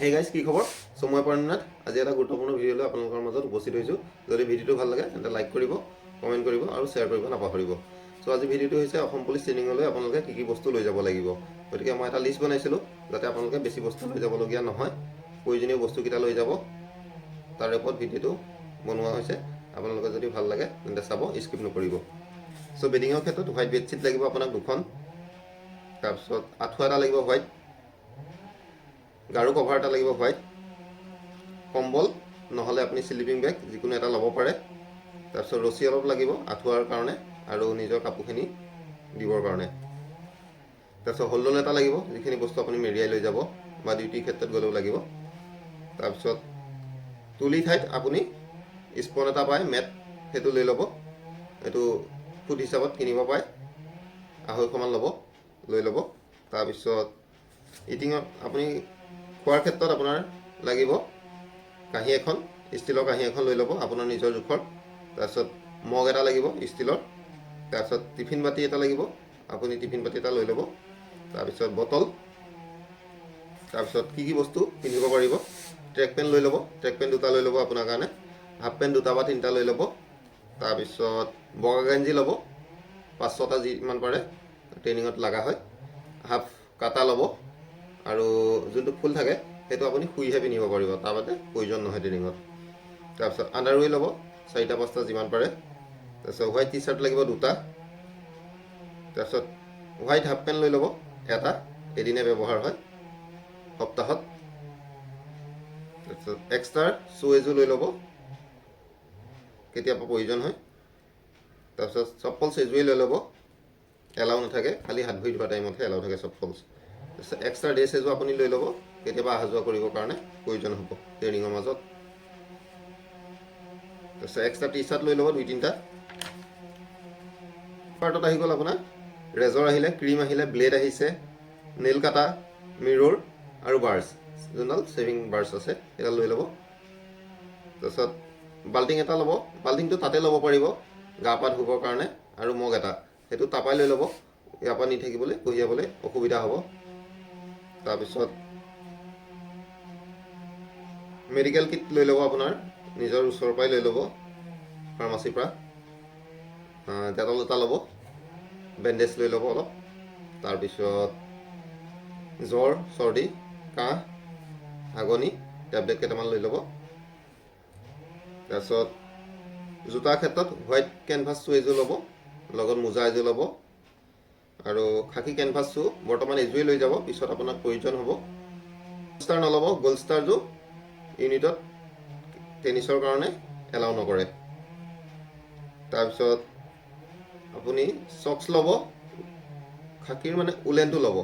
সেই গাইজ কি খবৰ? চ' মই পৰণাথ আজি এটা গুৰুত্বপূৰ্ণ ভিডিঅ' লৈ আপোনালোকৰ মাজত উপস্থিত হৈছোঁ। যদি ভিডিঅ'টো ভালো লাগে, তেন্তে লাইক কৰিব কমেণ্ট কৰিব আৰু শ্বেয়াৰ কৰিব, নাপাহৰিব। চ' আজি ভিডিঅ'টো হৈছে অসম পুলিচ ট্ৰেইনিঙলৈ আপোনালোকে কি কি বস্তু লৈ যাব লাগিব। গতিকে মই এটা লিষ্ট বনাইছিলোঁ, যাতে আপোনালোকে বেছি বস্তু লৈ যাবলগীয়া নহয়। প্ৰয়োজনীয় বস্তুকেইটা লৈ যাব। তাৰে ওপৰত ভিডিঅ'টো বনোৱা হৈছে। আপোনালোকে যদি ভালো লাগে, তেন্তে চাব স্কিপ নকৰিব। চ' বেডিঙৰ ক্ষেত্ৰত হোৱাইট বেডশ্বীট লাগিব আপোনাক দুখন। তাৰপিছত আঁঠুৱা এটা লাগিব হোৱাইট গাৰু কভাৰ এটা লাগিব হোৱাইট কম্বল নহ'লে আপুনি শ্লিপিং বেগ যিকোনো এটা ল'ব পাৰে। তাৰপিছত ৰছী অলপ লাগিব আঁঠুৱাৰ কাৰণে আৰু নিজৰ কাপোৰখিনি দিবৰ কাৰণে। তাৰপিছত হলডল এটা লাগিব যিখিনি বস্তু আপুনি মেৰিয়াই লৈ যাব বা ডিউটিৰ ক্ষেত্ৰত গ'লেও লাগিব। তাৰপিছত তুলি ঠাইত আপুনি স্পন এটা পায় মেট সেইটো লৈ ল'ব। এইটো ফুট হিচাপত কিনিব পায় আঢ়ৈশমান ল'ব লৈ ল'ব। তাৰপিছত ইটিঙত আপুনি খোৱাৰ ক্ষেত্ৰত আপোনাৰ লাগিব কাঁহী এখন ষ্টীলৰ কাঁহী এখন লৈ ল'ব আপোনাৰ নিজৰ জোখৰ। তাৰপিছত মগ এটা লাগিব ষ্টীলৰ। তাৰপিছত টিফিন বাতি এটা লাগিব আপুনি টিফিন বাতি এটা লৈ ল'ব। তাৰপিছত বটল। তাৰপিছত কি কি বস্তু পিন্ধিব পাৰিব? ট্ৰেক পেণ্ট লৈ ল'ব। ট্ৰেক পেণ্ট দুটা লৈ ল'ব আপোনাৰ কাৰণে। হাফ পেণ্ট দুটা বা তিনিটা লৈ ল'ব। তাৰপিছত বগা গেঞ্জি ল'ব। পাঁচ ছটা যিমান পাৰে ট্ৰেইনিঙত লগা হয়। হাফ কাটা ল'ব। আৰু যোনটো ফুল থাকে সেইটো আপুনি শুইহে পিন্ধিব পাৰিব। তাৰ বাদে প্ৰয়োজন নহয় ট্ৰেইনিঙত। তাৰপিছত আণ্ডাৰৱে ল'ব চাৰিটা পাঁচটা যিমান পাৰে। তাৰপিছত হোৱাইট টি চাৰ্ট লাগিব দুটা। তাৰপিছত হোৱাইট হাফ পেণ্ট লৈ ল'ব এটা। এদিনে ব্যৱহাৰ হয় সপ্তাহত। তাৰপিছত এক্সট্ৰা শ্বু এযোৰ লৈ ল'ব কেতিয়াবা প্ৰয়োজন হয়। তাৰপিছত চপ্পলছ এযোৰেই লৈ ল'ব। এলাও নাথাকে খালি হাত ভৰি ধোৱা টাইমতহে এলাও থাকে চপ্পলছ এক্সট্ৰা ড্ৰেছ এযোৰ আপুনি লৈ ল'ব কেতিয়াবা অহা যোৱা কৰিবৰ কাৰণে প্ৰয়োজন হ'ব ট্ৰেইনিঙৰ মাজত। তাৰপিছত এক্সট্ৰা টি চাৰ্ট লৈ ল'ব দুই তিনিটা। পাৰ্টত আহি গ'ল আপোনাৰ ৰেজৰ আহিলে ক্ৰীম আহিলে ব্লেড আহিছে নেইল কাটা মিৰ'ৰ আৰু বাৰ্ছ যোনডাল ছেভিং বাৰ্ছ আছে সেইডাল লৈ ল'ব। তাৰপিছত বাল্টিং এটা ল'ব বাল্টিংটো তাতে ল'ব পাৰিব গা পা ধুবৰ কাৰণে আৰু মগ এটা। সেইটো তাপাই লৈ ল'ব ইয়াৰ পৰা নি থাকিবলৈ কঢ়িয়াবলৈ অসুবিধা হ'ব। তাৰপিছত মেডিকেল কিট লৈ ল'ব আপোনাৰ নিজৰ ওচৰৰ পৰাই লৈ ল'ব ফাৰ্মাচীৰ পৰা। ডেটল এটা ল'ব বেণ্ডেজ লৈ ল'ব অলপ। তাৰপিছত জ্বৰ চৰ্দি কাহ হাগনি টেবলেট কেইটামান লৈ ল'ব। তাৰপিছত জোতাৰ ক্ষেত্ৰত হোৱাইট কেনভাছ শ্বু এযোৰ ল'ব লগত মোজা এযোৰ ল'ব। আৰু খাকী কেনভাছ শ্বু বৰ্তমান এযোৰেই লৈ যাব, পিছত আপোনাক প্ৰয়োজন হ'ব। ষ্টাৰ নল'ব গ'ল্ড ষ্টাৰযোৰ ইউনিটত টেনিছৰ কাৰণে এলাউ নকৰে। তাৰপিছত আপুনি চক্স ল'ব, খাকীৰ মানে উলেনটো ল'ব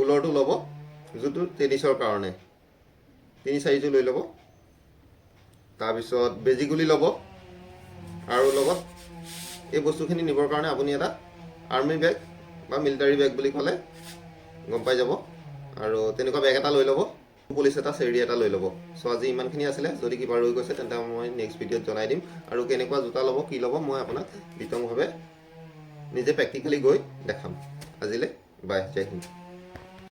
ঊলৰটো ল'ব, যোনটো টেনিছৰ কাৰণে। তিনি চাৰিযোৰ লৈ ল'ব। তাৰপিছত বেজি গুলি ল'ব, আৰু লগত এই বস্তুখিনি নিবৰ কাৰণে আপুনি এটা আৰ্মি বেগ মিলিটাৰী বেগ বুলি ক'লে গম পাই যাব। আৰু তেনেকুৱা বেগ এটা লৈ ল'ব পুলিচ এটা চেৰি এটা লৈ ল'ব। চ' আজি ইমানখিনি আছিলে। যদি কিবা ৰৈ গৈছে, তেন্তে মই নেক্সট ভিডিঅ'ত জনাই দিম। আৰু কেনেকুৱা জোতা ল'ব, কি ল'ব, মই আপোনাক বিতংভাৱে নিজে প্ৰেক্টিকেলি গৈ দেখাম। আজিলৈ, বাই, জয় হিন্দ।